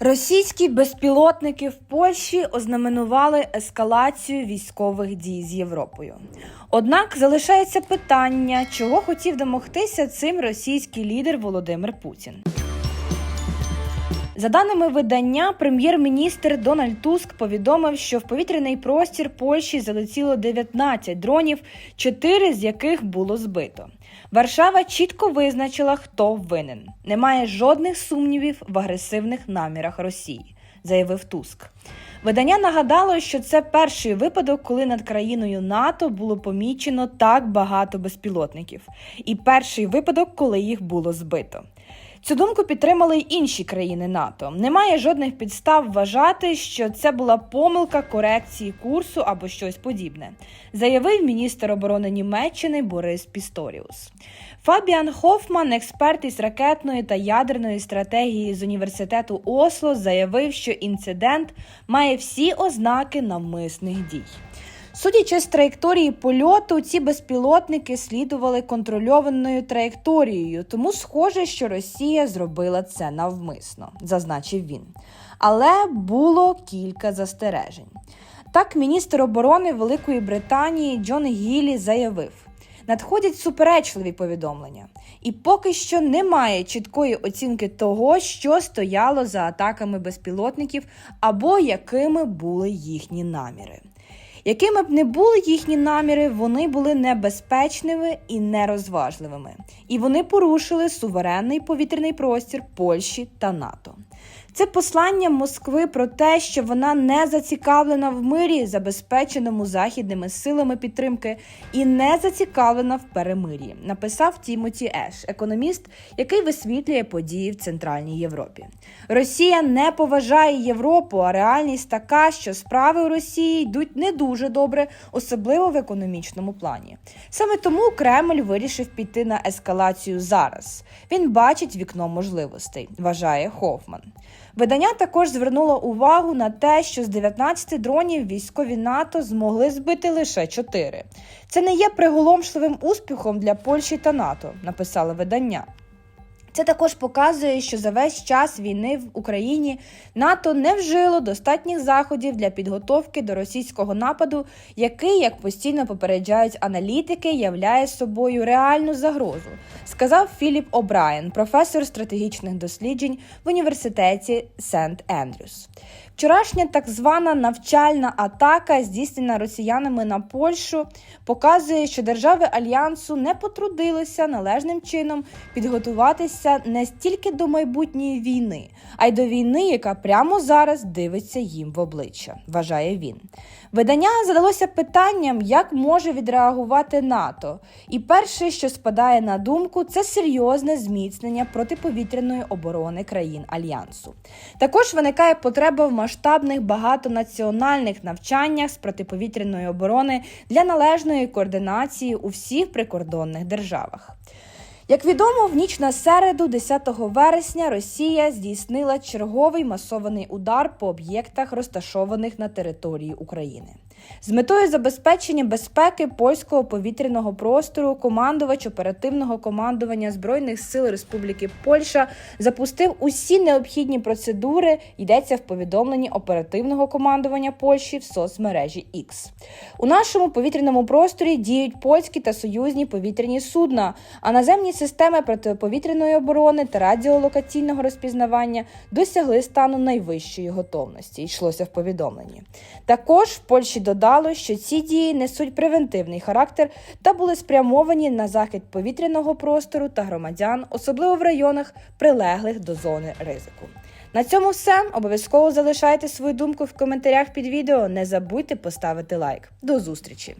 Російські безпілотники в Польщі ознаменували ескалацію військових дій з Європою. Однак залишається питання, чого хотів домогтися цим російський лідер Володимир Путін. За даними видання, прем'єр-міністр Дональд Туск повідомив, що в повітряний простір Польщі залетіло 19 дронів, 4 з яких було збито. Варшава чітко визначила, хто винен. Немає жодних сумнівів в агресивних намірах Росії, заявив Туск. Видання нагадало, що це перший випадок, коли над країною НАТО було помічено так багато безпілотників, і перший випадок, коли їх було збито. Цю думку підтримали й інші країни НАТО. Немає жодних підстав вважати, що це була помилка корекції курсу або щось подібне, заявив міністр оборони Німеччини Борис Пісторіус. Фабіан Хофман, експерт із ракетної та ядерної стратегії з університету Осло, заявив, що інцидент має всі ознаки навмисних дій. Судячи з траєкторії польоту, ці безпілотники слідували контрольованою траєкторією, тому схоже, що Росія зробила це навмисно, зазначив він. Але було кілька застережень. Так, міністр оборони Великої Британії Джон Гілі заявив. Надходять суперечливі повідомлення, і поки що немає чіткої оцінки того, що стояло за атаками безпілотників або якими були їхні наміри. Якими б не були їхні наміри, вони були небезпечними і нерозважливими, і вони порушили суверенний повітряний простір Польщі та НАТО. Це послання Москви про те, що вона не зацікавлена в мирі, забезпеченому західними силами підтримки, і не зацікавлена в перемир'ї, написав Тімоті Еш, економіст, який висвітлює події в Центральній Європі. Росія не поважає Європу, а реальність така, що справи у Росії йдуть не дуже добре, особливо в економічному плані. Саме тому Кремль вирішив піти на ескалацію зараз. Він бачить вікно можливостей, вважає Хофман. Видання також звернуло увагу на те, що з 19 дронів військові НАТО змогли збити лише 4. Це не є приголомшливим успіхом для Польщі та НАТО, написали видання. Це також показує, що за весь час війни в Україні НАТО не вжило достатніх заходів для підготовки до російського нападу, який, як постійно попереджають аналітики, являє собою реальну загрозу, сказав Філіп О'Брайен, професор стратегічних досліджень в університеті Сент Ендрюс. Вчорашня так звана навчальна атака, здійснена росіянами на Польщу, показує, що держави альянсу не потрудилися належним чином підготуватися не стільки до майбутньої війни, а й до війни, яка прямо зараз дивиться їм в обличчя, вважає він. Видання задалося питанням, як може відреагувати НАТО. І перше, що спадає на думку, це серйозне зміцнення протиповітряної оборони країн альянсу. Також виникає потреба в масштабних багатонаціональних навчаннях з протиповітряної оборони для належної координації у всіх прикордонних державах. Як відомо, в ніч на середу, 10 вересня, Росія здійснила черговий масований удар по об'єктах, розташованих на території України. З метою забезпечення безпеки польського повітряного простору командувач оперативного командування Збройних сил Республіки Польща запустив усі необхідні процедури. Йдеться в повідомленні оперативного командування Польщі в соцмережі X. У нашому повітряному просторі діють польські та союзні повітряні судна, а наземні системи протиповітряної оборони та радіолокаційного розпізнавання досягли стану найвищої готовності. Йшлося в повідомленні. Також в Польщі додало, що ці дії несуть превентивний характер та були спрямовані на захист повітряного простору та громадян, особливо в районах, прилеглих до зони ризику. На цьому все. Обов'язково залишайте свою думку в коментарях під відео. Не забудьте поставити лайк. До зустрічі!